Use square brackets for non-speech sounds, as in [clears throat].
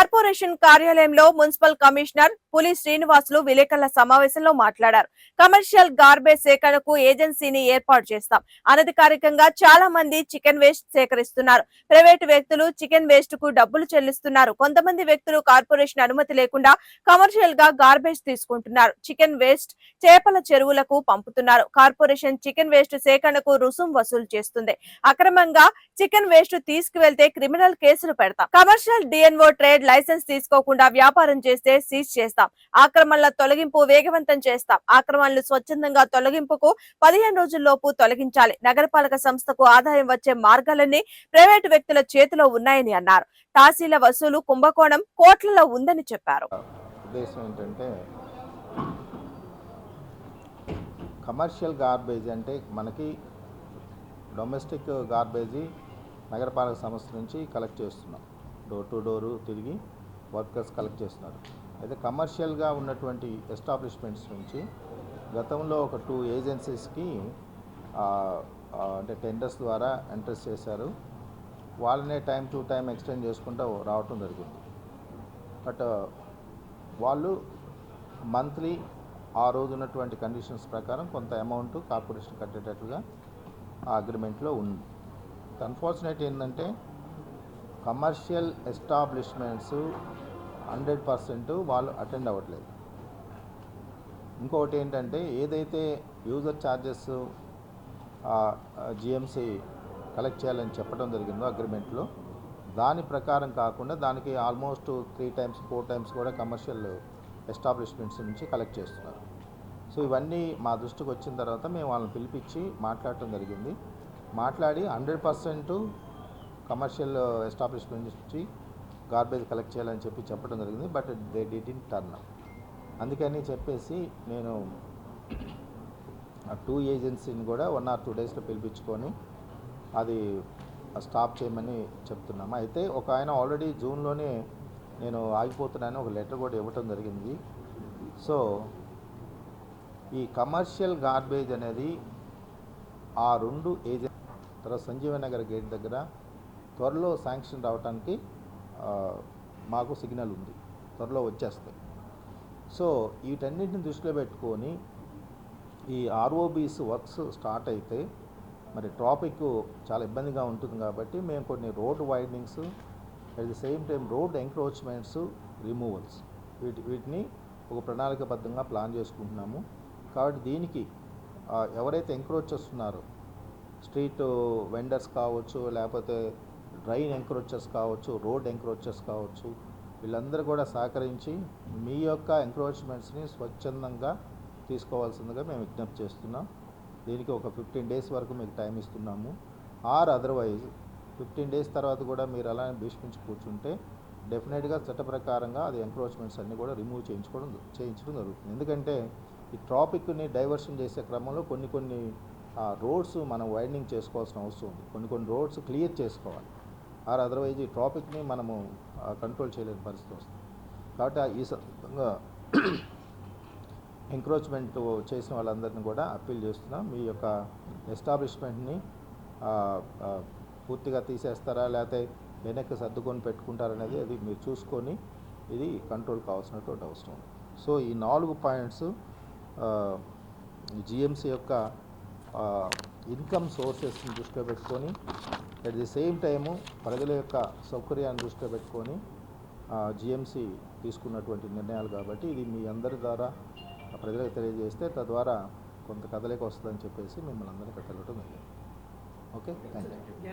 lugar corporation కార్యాలయంలో municipal commissioner Puli Srinivasulu విలేకరుల సమావేశంలో మాట్లాడారు. కమర్షియల్ గార్బేజ్ సేకరణకు ఏజెన్సీని ఏర్పాటు చేస్తాం. అనధికారికంగా చాలా మంది చికెన్ వేస్ట్ సేకరిస్తున్నారు. ప్రైవేటు వ్యక్తులు చికెన్ వేస్ట్కు డబ్బులు చెల్లిస్తున్నారు. కొంతమంది వ్యక్తులు కార్పొరేషన్ అనుమతి లేకుండా కమర్షియల్గా గార్బేజ్ తీసుకుంటున్నారు. చికెన్ వేస్ట్ చేపల చెరువులకు పంపుతున్నారు. కార్పొరేషన్ చికెన్ వేస్ట్ సేకరణకు రుసుం వసూలు చేస్తుంది. అక్రమంగా చికెన్ వేస్ట్ తీసుకువెళ్తే క్రిమినల్ కేసులు పెడతాం. కమర్షియల్ డిఎన్ఓ ట్రేడ్ లైసెన్స్ తీసుకోకుండా వ్యాపారం చేస్తే సీజ్ చేస్తాం. ఆక్రమణల తొలగింపు వేగవంతం చేస్తాం. ఆక్రమణలు స్వచ్ఛందంగా తొలగింపుకు పదిహేను రోజుల్లోపు తొలగించాలి. నగరపాలక సంస్థకు ఆదాయం వచ్చే మార్గాలన్నీ ప్రైవేటు వ్యక్తుల చేతిలో ఉన్నాయని అన్నారు. తాసీల వసూలు కుంభకోణం కోట్లలో ఉందని చెప్పారు. కమర్షియల్ గార్బేజ్ అంటే మనకి డొమెస్టిక్ గార్బేజీ నగరపాలక సంస్థ నుంచి కలెక్ట్ చేస్తున్నాం. డోర్ టు డోరు తిరిగి వర్కర్స్ కలెక్ట్ చేస్తున్నారు. అయితే కమర్షియల్గా ఉన్నటువంటి ఎస్టాబ్లిష్మెంట్స్ నుంచి గతంలో ఒక టూ ఏజెన్సీస్కి అంటే టెండర్స్ ద్వారా ఎంట్రెస్ చేశారు. వాళ్ళనే టైం టు టైం ఎక్స్టెండ్ చేసుకుంటూ రావటం జరిగింది. బట్ వాళ్ళు మంత్లీ ఆ రోజు ఉన్నటువంటి కండిషన్స్ ప్రకారం కొంత అమౌంట్ కార్పొరేషన్ కట్టేటట్లుగా ఆ అగ్రిమెంట్లో ఉంది. అన్ఫార్చునేట్ ఏంటంటే కమర్షియల్ ఎస్టాబ్లిష్మెంట్స్ హండ్రెడ్ పర్సెంట్ వాళ్ళు అటెండ్ అవ్వట్లేదు. ఇంకొకటి ఏంటంటే ఏదైతే యూజర్ ఛార్జెస్ జిఎంసి కలెక్ట్ చేయాలని చెప్పడం జరిగిందో అగ్రిమెంట్లో దాని ప్రకారం కాకుండా దానికి almost three times four times కూడా కమర్షియల్ ఎస్టాబ్లిష్మెంట్స్ నుంచి కలెక్ట్ చేస్తున్నారు. సో ఇవన్నీ మా దృష్టికి వచ్చిన తర్వాత మేము వాళ్ళని పిలిపించి మాట్లాడటం జరిగింది. మాట్లాడి hundred percent commercial establishment uh, నుంచి గార్బేజ్ కలెక్ట్ చేయాలని చెప్పి చెప్పడం జరిగింది but they did in turn అందుకని చెప్పేసి నేను ఆ టూ ఏజెన్సీని కూడా వన్ ఆర్ టూ డేస్లో పిలిపించుకొని అది స్టాప్ చేయమని చెప్తున్నాము. అయితే ఒక ఆయన ఆల్రెడీ జూన్లోనే నేను ఆగిపోతున్నాను ఒక లెటర్ కూడా ఇవ్వటం జరిగింది. సో ఈ కమర్షియల్ గార్బేజ్ అనేది ఆ రెండు ఏజెన్ తర్వాత సంజీవనగర్ గేట్ దగ్గర త్వరలో శాంక్షన్ రావడానికి మాకు సిగ్నల్ ఉంది. త్వరలో వచ్చేస్తాయి. సో వీటన్నిటిని దృష్టిలో పెట్టుకొని ఈ ఆర్ఓబీస్ వర్క్స్ స్టార్ట్ అయితే మరి ట్రాఫిక్ చాలా ఇబ్బందిగా ఉంటుంది కాబట్టి మేము కొన్ని road widenings at the same time road encroachments removals వీటి వీటిని ఒక ప్రణాళికబద్ధంగా ప్లాన్ చేసుకుంటున్నాము. కాబట్టి దీనికి ఎవరైతే ఎంక్రోచ్ చేస్తున్నారో స్ట్రీట్ వెండర్స్ కావచ్చు లేకపోతే డ్రైన్ ఎంక్రోచెస్ కావచ్చు రోడ్ ఎంక్రోచెస్ కావచ్చు వీళ్ళందరూ కూడా సహకరించి మీ యొక్క ఎంక్రోచ్మెంట్స్ని స్వచ్ఛందంగా తీసుకోవాల్సిందిగా మేము విజ్ఞప్తి చేస్తున్నాం. దీనికి ఒక ఫిఫ్టీన్ డేస్ వరకు మీకు టైం ఇస్తున్నాము. ఆర్ అదర్వైజ్ ఫిఫ్టీన్ డేస్ తర్వాత కూడా మీరు అలానే భీష్మించి కూర్చుంటే డెఫినెట్గా చట్ట ప్రకారంగా అది ఎంక్రోచ్మెంట్స్ అన్నీ కూడా రిమూవ్ చేయించుకోవడం చేయించడం జరుగుతుంది. ఎందుకంటే ఈ ట్రాఫిక్ని డైవర్షన్ చేసే క్రమంలో కొన్ని కొన్ని రోడ్స్ మనం వైడనింగ్ చేసుకోవాల్సిన అవసరం ఉంది. కొన్ని కొన్ని రోడ్స్ క్లియర్ చేసుకోవాలి. ఆర్ అదర్వైజ్ ఈ ట్రాఫిక్ని మనము కంట్రోల్ చేయలేని పరిస్థితి వస్తుంది. కాబట్టి ఈ సందర్భంగా [clears throat] ఎంక్రోచ్మెంట్ చేసిన వాళ్ళందరినీ కూడా అప్పీల్ చేస్తున్నాం. మీ యొక్క ఎస్టాబ్లిష్మెంట్ని పూర్తిగా తీసేస్తారా లేకపోతే వెనక్కి సర్దుకొని పెట్టుకుంటారనేది అది మీరు చూసుకొని ఇది కంట్రోల్ కావాల్సినటువంటి అవసరం. సో ఈ నాలుగు పాయింట్స్ జిఎంసి యొక్క ఇన్కమ్ సోర్సెస్ని దృష్టిలో పెట్టుకొని అట్ ది సేమ్ టైము ప్రజల యొక్క సౌకర్యాన్ని దృష్టిలో పెట్టుకొని జిఎంసి తీసుకున్నటువంటి నిర్ణయాలు కాబట్టి ఇది మీ అందరి ద్వారా ప్రజలకు తెలియజేస్తే తద్వారా కొంత కదలిక వస్తుందని చెప్పేసి మిమ్మల్ని అందరికీ తెలవటం ఓకే? Thank you